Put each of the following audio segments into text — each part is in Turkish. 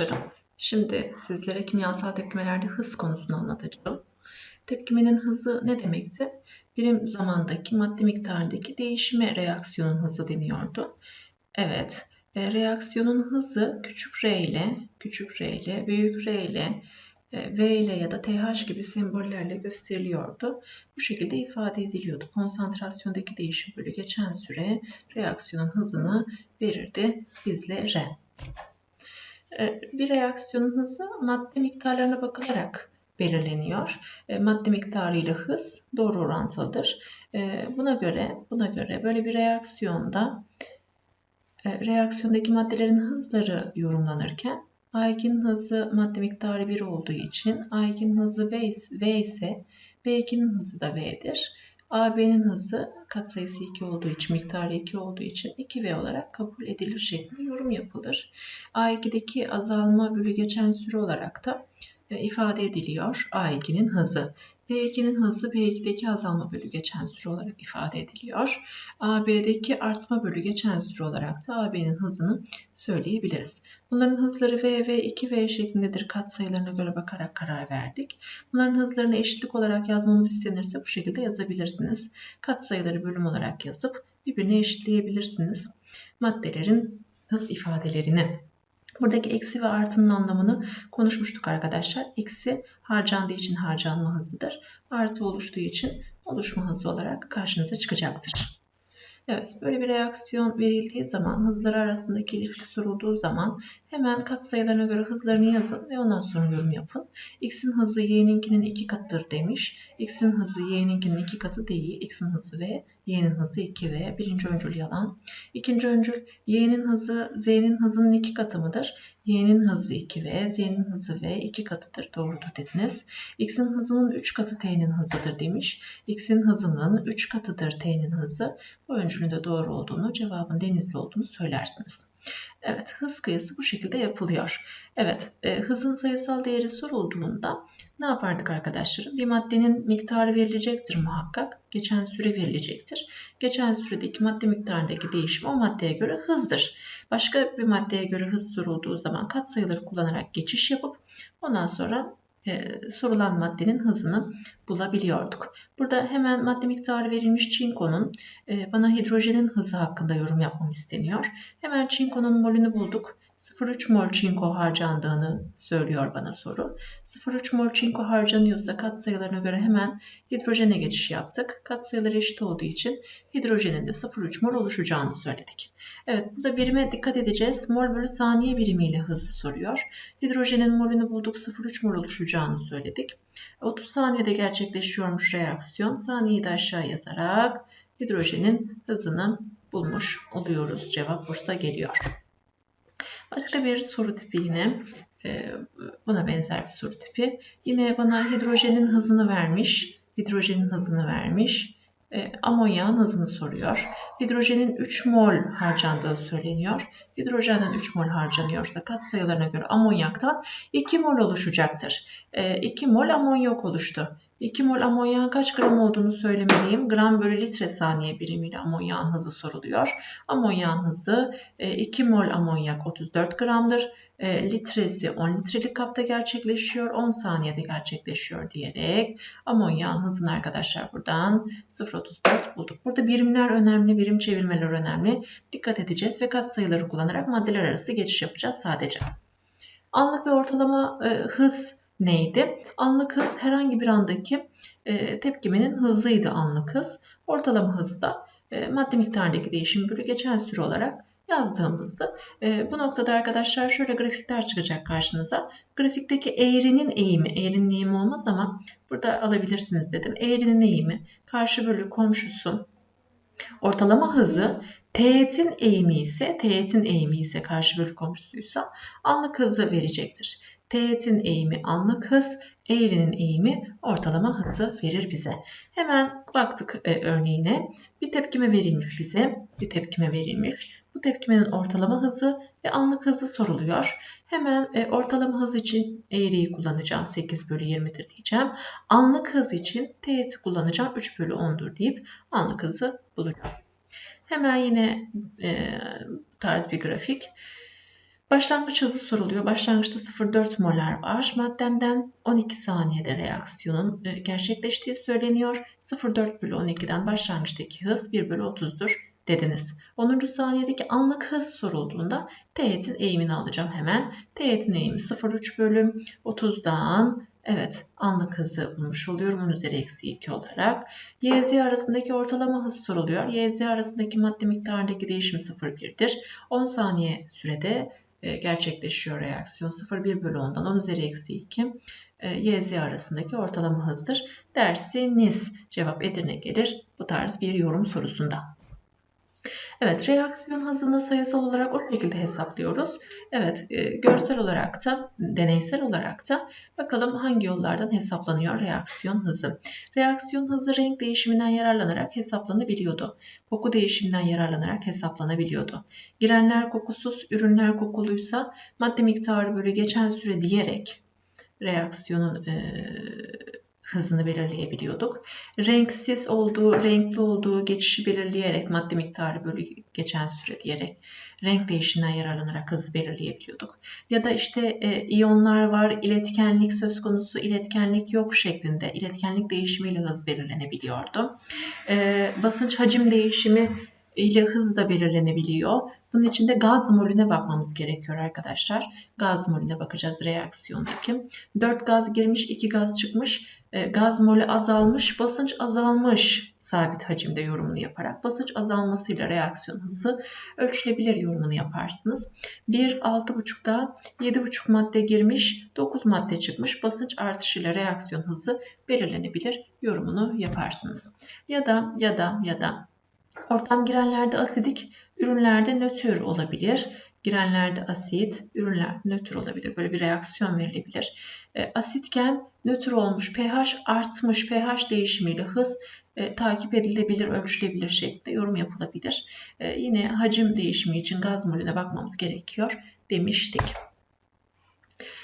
arkadaşlarım. Şimdi sizlere kimyasal tepkimelerde hız konusunu anlatacağım. Tepkimenin hızı ne demekti? Birim zamandaki madde miktarındaki değişime reaksiyonun hızı deniyordu. Evet, e, reaksiyonun hızı küçük r ile, küçük r ile, büyük r ile, e, V ile ya da TH gibi sembollerle gösteriliyordu. Bu şekilde ifade ediliyordu. Konsantrasyondaki değişim bölü geçen süre reaksiyonun hızını verirdi bizlere. E, bir reaksiyonun hızı madde miktarlarına bakılarak belirleniyor. E, madde miktarı ile hız doğru orantılıdır. Buna göre buna göre böyle bir reaksiyonda reaksiyondaki maddelerin hızları yorumlanırken Aygin hızı madde miktarı 1 olduğu için Aygin hızı V, v ise B2'nin hızı da V'dir. AB'nin hızı katsayısı 2 olduğu için, miktarı 2 olduğu için 2V olarak kabul edilir şeklinde yorum yapılır. A2'deki azalma bölü geçen süre olarak da e, ifade ediliyor A2'nin hızı. B2'nin hızı B2'deki azalma bölü geçen süre olarak ifade ediliyor. AB'deki artma bölü geçen süre olarak da AB'nin hızını söyleyebiliriz. Bunların hızları V ve 2V şeklindedir katsayılarına göre bakarak karar verdik. Bunların hızlarını eşitlik olarak yazmamız istenirse bu şekilde yazabilirsiniz. Katsayıları bölüm olarak yazıp birbirine eşitleyebilirsiniz. Maddelerin hız ifadelerini. Buradaki eksi ve artının anlamını konuşmuştuk arkadaşlar. Eksi harcandığı için harcanma hızıdır. Artı oluştuğu için oluşma hızı olarak karşınıza çıkacaktır. Evet, böyle bir reaksiyon verildiği zaman, hızları arasındaki ilişki sorulduğu zaman hemen katsayılarına göre hızlarını yazın ve ondan sonra yorum yapın. X'in hızı Y'ninkinin iki katıdır demiş. X'in hızı Y'ninkinin iki katı değil. X'in hızı ve Y'nin hızı 2V. Birinci öncül yalan. İkinci öncül Y'nin hızı Z'nin hızının iki katı mıdır? Y'nin hızı 2V, Z'nin hızı V iki katıdır. Doğrudur dediniz. X'in hızının 3 katı T'nin hızıdır demiş. X'in hızının 3 katıdır T'nin hızı. Bu öncülün de doğru olduğunu, cevabın denizli olduğunu söylersiniz. Evet, hız kıyası bu şekilde yapılıyor. Evet, e, hızın sayısal değeri sorulduğunda ne yapardık arkadaşlarım? Bir maddenin miktarı verilecektir muhakkak. Geçen süre verilecektir. Geçen süredeki madde miktarındaki değişim o maddeye göre hızdır. Başka bir maddeye göre hız sorulduğu zaman katsayıları kullanarak geçiş yapıp ondan sonra e, sorulan maddenin hızını bulabiliyorduk. Burada hemen madde miktarı verilmiş çinkonun e, bana hidrojenin hızı hakkında yorum yapmam isteniyor. Hemen çinkonun molünü bulduk. 0,3 mol çinko harcandığını söylüyor bana soru. 0,3 mol çinko harcanıyorsa katsayılarına göre hemen hidrojene geçiş yaptık. Katsayıları eşit olduğu için hidrojenin de 0,3 mol oluşacağını söyledik. Evet burada birime dikkat edeceğiz. Mol bölü saniye birimiyle hızı soruyor. Hidrojenin molünü bulduk 0,3 mol oluşacağını söyledik. 30 saniyede gerçekleşiyormuş reaksiyon. Saniyeyi de aşağı yazarak hidrojenin hızını bulmuş oluyoruz. Cevap Bursa geliyor. Başka bir soru tipi yine. E, buna benzer bir soru tipi. Yine bana hidrojenin hızını vermiş. Hidrojenin hızını vermiş. E, amonyağın hızını soruyor. Hidrojenin 3 mol harcandığı söyleniyor. Hidrojenden 3 mol harcanıyorsa katsayılarına göre amonyaktan 2 mol oluşacaktır. E, 2 mol amonyak oluştu. 2 mol amonyağın kaç gram olduğunu söylemeliyim. Gram bölü litre saniye birimiyle amonyağın hızı soruluyor. Amonyağın hızı 2 e, mol amonyak 34 gramdır. E, litresi 10 litrelik kapta gerçekleşiyor. 10 saniyede gerçekleşiyor diyerek amonyağın hızını arkadaşlar buradan 0.34 bulduk. Burada birimler önemli, birim çevirmeler önemli. Dikkat edeceğiz ve katsayıları kullanarak maddeler arası geçiş yapacağız sadece. Anlık ve ortalama e, hız neydi? Anlık hız herhangi bir andaki e, tepkimenin hızıydı anlık hız. Ortalama hız da e, madde miktarındaki değişim bölü geçen süre olarak yazdığımızda e, bu noktada arkadaşlar şöyle grafikler çıkacak karşınıza. Grafikteki eğrinin eğimi, eğrinin eğimi olmaz ama burada alabilirsiniz dedim. Eğrinin eğimi karşı bölü komşusu ortalama hızı teğetin eğimi ise teğetin eğimi ise karşı bölü komşusuysa anlık hızı verecektir. Teğetin eğimi anlık hız, eğrinin eğimi ortalama hızı verir bize. Hemen baktık e, örneğine. Bir tepkime verilmiş bize. Bir tepkime verilmiş. Bu tepkimenin ortalama hızı ve anlık hızı soruluyor. Hemen e, ortalama hız için eğriyi kullanacağım. 8 bölü 20'dir diyeceğim. Anlık hız için teğeti kullanacağım. 3 bölü 10'dur deyip anlık hızı bulacağım. Hemen yine e, tarz bir grafik. Başlangıç hızı soruluyor. Başlangıçta 0,4 molar var. Maddemden 12 saniyede reaksiyonun e, gerçekleştiği söyleniyor. 0,4 bölü 12'den başlangıçtaki hız 1 bölü 30'dur dediniz. 10. saniyedeki anlık hız sorulduğunda teğetin eğimini alacağım hemen. Teğetin eğimi 0,3 bölü 30'dan Evet, anlık hızı bulmuş oluyorum. 10 üzeri eksi 2 olarak. Y, Z arasındaki ortalama hız soruluyor. Y, Z arasındaki madde miktarındaki değişim 0,1'dir. 10 saniye sürede gerçekleşiyor reaksiyon. 0,1 bölü 10'dan 10 üzeri eksi 2 e, Y, Z arasındaki ortalama hızdır. Dersiniz. Cevap Edirne gelir bu tarz bir yorum sorusunda. Evet, reaksiyon hızını sayısal olarak o şekilde hesaplıyoruz. Evet, e, görsel olarak da, deneysel olarak da bakalım hangi yollardan hesaplanıyor reaksiyon hızı. Reaksiyon hızı renk değişiminden yararlanarak hesaplanabiliyordu. Koku değişiminden yararlanarak hesaplanabiliyordu. Girenler kokusuz, ürünler kokuluysa madde miktarı bölü geçen süre diyerek reaksiyonun e, hızını belirleyebiliyorduk. Renksiz olduğu, renkli olduğu geçişi belirleyerek madde miktarı bölü geçen süre diyerek renk değişiminden yararlanarak hızı belirleyebiliyorduk. Ya da işte e, iyonlar var, iletkenlik söz konusu, iletkenlik yok şeklinde iletkenlik değişimiyle hız belirlenebiliyordu. E, basınç hacim değişimi ile hız da belirlenebiliyor. Bunun için de gaz molüne bakmamız gerekiyor arkadaşlar. Gaz molüne bakacağız reaksiyondaki. 4 gaz girmiş, 2 gaz çıkmış. E, gaz molü azalmış, basınç azalmış sabit hacimde yorumunu yaparak basınç azalmasıyla reaksiyon hızı ölçülebilir yorumunu yaparsınız. 1 6,5'da 7,5 madde girmiş, 9 madde çıkmış. Basınç artışıyla reaksiyon hızı belirlenebilir yorumunu yaparsınız. Ya da ya da ya da Ortam girenlerde asidik, ürünlerde nötr olabilir. Girenlerde asit, ürünler nötr olabilir. Böyle bir reaksiyon verilebilir. E, asitken nötr olmuş pH artmış pH değişimiyle hız e, takip edilebilir, ölçülebilir şekilde yorum yapılabilir. E, yine hacim değişimi için gaz molüne bakmamız gerekiyor demiştik.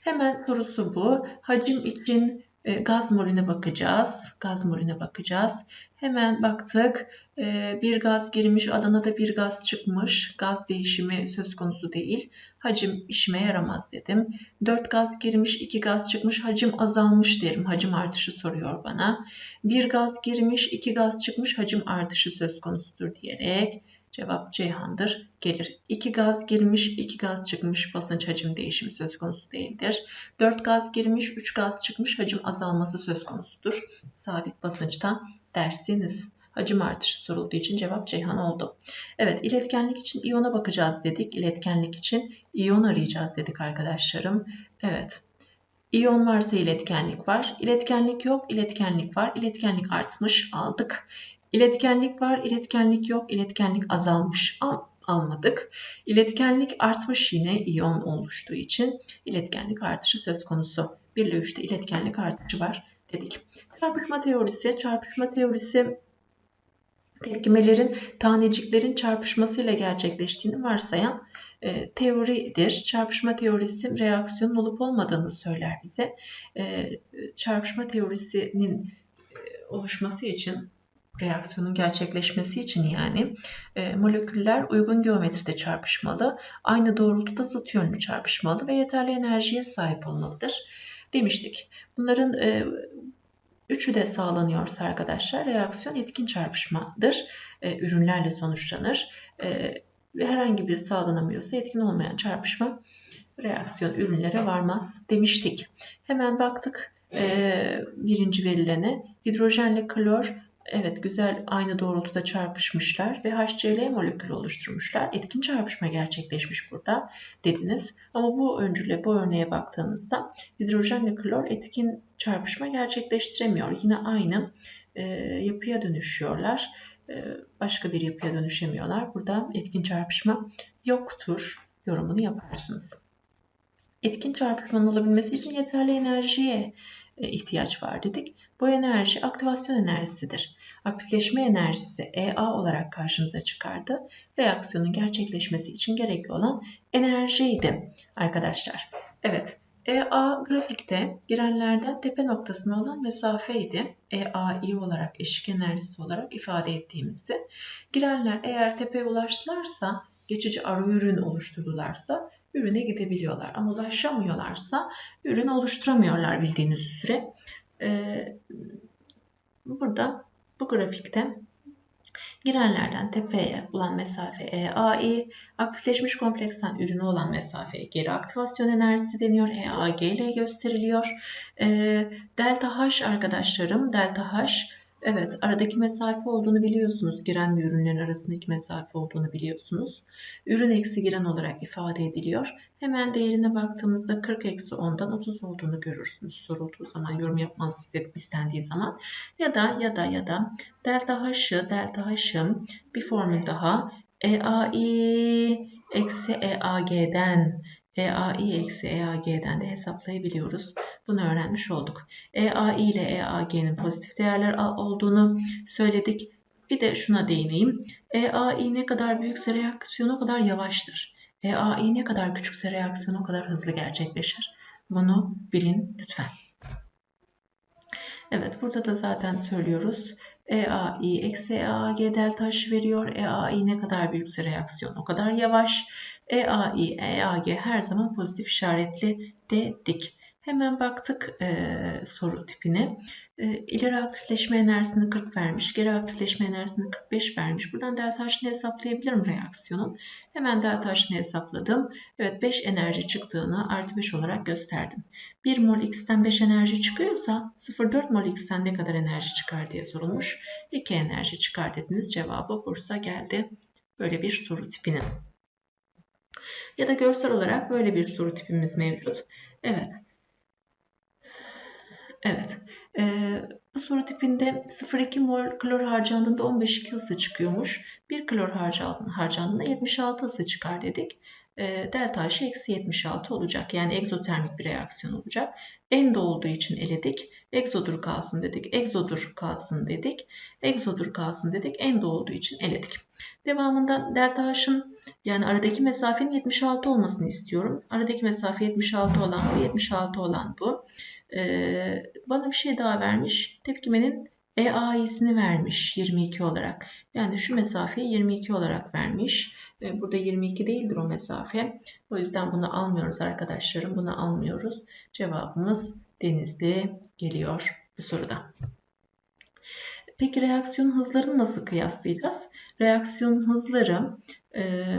Hemen sorusu bu. Hacim için e, gaz molüne bakacağız. Gaz molüne bakacağız. Hemen baktık. E, bir gaz girmiş, Adana'da bir gaz çıkmış. Gaz değişimi söz konusu değil. Hacim işime yaramaz dedim. 4 gaz girmiş, 2 gaz çıkmış. Hacim azalmış derim. Hacim artışı soruyor bana. Bir gaz girmiş, 2 gaz çıkmış. Hacim artışı söz konusudur diyerek Cevap Ceyhan'dır. Gelir. 2 gaz girmiş, 2 gaz çıkmış. Basınç hacim değişimi söz konusu değildir. 4 gaz girmiş, 3 gaz çıkmış. Hacim azalması söz konusudur. Sabit basınçta dersiniz. Hacim artışı sorulduğu için cevap Ceyhan oldu. Evet iletkenlik için iyona bakacağız dedik. İletkenlik için iyon arayacağız dedik arkadaşlarım. Evet İyon varsa iletkenlik var. İletkenlik yok, iletkenlik var. İletkenlik artmış aldık. İletkenlik var, iletkenlik yok, iletkenlik azalmış al, almadık. İletkenlik artmış yine iyon oluştuğu için iletkenlik artışı söz konusu. 1 ile 3'te iletkenlik artışı var dedik. Çarpışma teorisi, çarpışma teorisi tepkimelerin taneciklerin çarpışmasıyla gerçekleştiğini varsayan e, teoridir. Çarpışma teorisi reaksiyonun olup olmadığını söyler bize. E, çarpışma teorisinin e, oluşması için reaksiyonun gerçekleşmesi için yani e, moleküller uygun geometride çarpışmalı, aynı doğrultuda zıt yönlü çarpışmalı ve yeterli enerjiye sahip olmalıdır demiştik. Bunların e, üçü de sağlanıyorsa arkadaşlar reaksiyon etkin çarpışmadır. E, ürünlerle sonuçlanır. E, herhangi biri sağlanamıyorsa etkin olmayan çarpışma reaksiyon ürünlere varmaz demiştik. Hemen baktık e, birinci verilene hidrojenle klor Evet güzel aynı doğrultuda çarpışmışlar ve HCl molekülü oluşturmuşlar. Etkin çarpışma gerçekleşmiş burada dediniz. Ama bu öncüle bu örneğe baktığınızda hidrojenle klor etkin çarpışma gerçekleştiremiyor. Yine aynı e, yapıya dönüşüyorlar. E, başka bir yapıya dönüşemiyorlar. Burada etkin çarpışma yoktur yorumunu yaparsınız. Etkin çarpışmanın olabilmesi için yeterli enerjiye e, ihtiyaç var dedik. Bu enerji aktivasyon enerjisidir. Aktifleşme enerjisi EA olarak karşımıza çıkardı. Reaksiyonun gerçekleşmesi için gerekli olan enerjiydi arkadaşlar. Evet, EA grafikte girenlerden tepe noktasına olan mesafeydi. EAI olarak eşik enerjisi olarak ifade ettiğimizde girenler eğer tepeye ulaştılarsa geçici arı ürün oluşturdularsa ürüne gidebiliyorlar. Ama ulaşamıyorlarsa ürün oluşturamıyorlar bildiğiniz üzere. Ee, burada bu grafikte Girenlerden tepeye olan mesafe EAI, aktifleşmiş kompleksten ürünü olan mesafeye geri aktivasyon enerjisi deniyor. EAG ile gösteriliyor. E, delta H arkadaşlarım, delta H Evet, aradaki mesafe olduğunu biliyorsunuz. Giren ve ürünlerin arasındaki mesafe olduğunu biliyorsunuz. Ürün eksi giren olarak ifade ediliyor. Hemen değerine baktığımızda 40 eksi 10'dan 30 olduğunu görürsünüz. Sorulduğu zaman, yorum yapmanız istendiği zaman. Ya da ya da ya da delta h'ı, delta h'ı bir formül daha EAI eksi EAG'den EAI eksi EAG'den de hesaplayabiliyoruz. Bunu öğrenmiş olduk. EAI ile EAG'nin pozitif değerler olduğunu söyledik. Bir de şuna değineyim. EAI ne kadar büyükse reaksiyon o kadar yavaştır. EAI ne kadar küçükse reaksiyon o kadar hızlı gerçekleşir. Bunu bilin lütfen. Evet burada da zaten söylüyoruz. EAI eksi EAG delta H veriyor. EAI ne kadar büyükse reaksiyon o kadar yavaş. EAI, EAG her zaman pozitif işaretli dedik. Hemen baktık e, soru tipine. E, ileri aktifleşme enerjisini 40 vermiş. Geri aktifleşme enerjisini 45 vermiş. Buradan delta H'ını hesaplayabilirim reaksiyonun. Hemen delta H'ını hesapladım. Evet 5 enerji çıktığını artı 5 olarak gösterdim. 1 mol X'ten 5 enerji çıkıyorsa 0,4 mol X'ten ne kadar enerji çıkar diye sorulmuş. 2 enerji çıkar dediniz. Cevabı Bursa geldi. Böyle bir soru tipine. Ya da görsel olarak böyle bir soru tipimiz mevcut. Evet. Evet. Ee, bu soru tipinde 0,2 mol klor harcandığında 15,2 ısı çıkıyormuş. 1 klor harcandığında 76 ısı çıkar dedik. E, delta H eksi 76 olacak. Yani egzotermik bir reaksiyon olacak. Endo olduğu için eledik. Egzodur kalsın dedik. Egzodur kalsın dedik. Egzodur kalsın dedik. Endo olduğu için eledik. Devamında delta H'ın yani aradaki mesafenin 76 olmasını istiyorum. Aradaki mesafe 76 olan bu, 76 olan bu. Ee, bana bir şey daha vermiş. Tepkimenin EA'sini vermiş 22 olarak. Yani şu mesafeyi 22 olarak vermiş. Ee, burada 22 değildir o mesafe. O yüzden bunu almıyoruz arkadaşlarım. Bunu almıyoruz. Cevabımız Denizli geliyor bu soruda. Peki reaksiyon hızlarını nasıl kıyaslayacağız? Reaksiyon hızları e,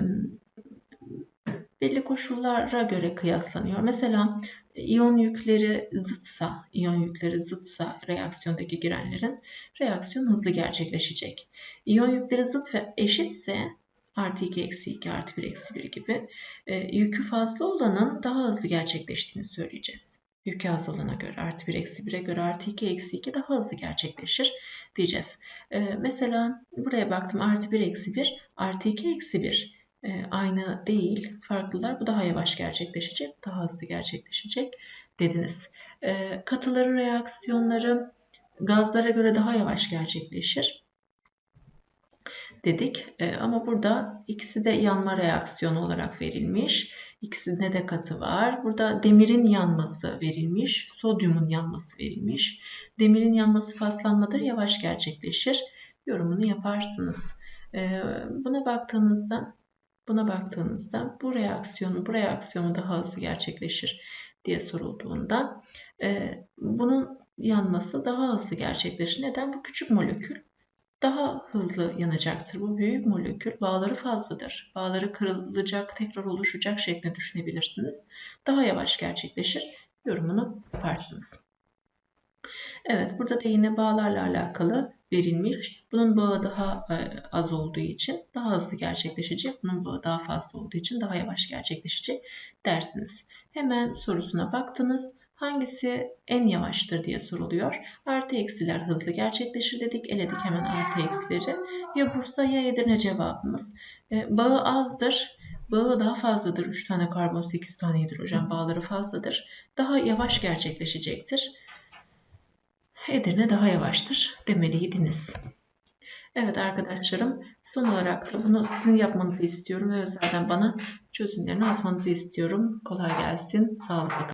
belli koşullara göre kıyaslanıyor. Mesela iyon yükleri zıtsa, iyon yükleri zıtsa reaksiyondaki girenlerin reaksiyon hızlı gerçekleşecek. İyon yükleri zıt ve eşitse artı 2 eksi 2 artı 1 eksi 1 gibi e, yükü fazla olanın daha hızlı gerçekleştiğini söyleyeceğiz. Yükü az olana göre artı 1 eksi 1'e göre artı 2 eksi 2 daha hızlı gerçekleşir diyeceğiz. E, mesela buraya baktım artı 1 eksi 1 artı 2 eksi 1 e, aynı değil, farklılar. Bu daha yavaş gerçekleşecek, daha hızlı gerçekleşecek dediniz. E, katıların reaksiyonları gazlara göre daha yavaş gerçekleşir dedik. E, ama burada ikisi de yanma reaksiyonu olarak verilmiş. İkisinde de katı var. Burada demirin yanması verilmiş. Sodyumun yanması verilmiş. Demirin yanması paslanmadır. Yavaş gerçekleşir. Yorumunu yaparsınız. E, buna baktığımızda Buna baktığımızda bu reaksiyonu, bu reaksiyonu daha hızlı gerçekleşir diye sorulduğunda e, bunun yanması daha hızlı gerçekleşir. Neden? Bu küçük molekül daha hızlı yanacaktır. Bu büyük molekül bağları fazladır. Bağları kırılacak, tekrar oluşacak şeklinde düşünebilirsiniz. Daha yavaş gerçekleşir. Yorumunu yaparsınız. Evet burada da yine bağlarla alakalı verilmiş. Bunun bağı daha e, az olduğu için daha hızlı gerçekleşecek. Bunun bağı daha fazla olduğu için daha yavaş gerçekleşecek dersiniz. Hemen sorusuna baktınız. Hangisi en yavaştır diye soruluyor. Artı eksiler hızlı gerçekleşir dedik. Eledik hemen artı eksileri. Ya Bursa ya Edirne cevabımız. E, bağı azdır. Bağı daha fazladır. 3 tane karbon 8 tane hidrojen bağları fazladır. Daha yavaş gerçekleşecektir. Edirne daha yavaştır demeliydiniz. Evet arkadaşlarım son olarak da bunu sizin yapmanızı istiyorum ve özelden bana çözümlerini atmanızı istiyorum. Kolay gelsin. Sağlıklı kalın.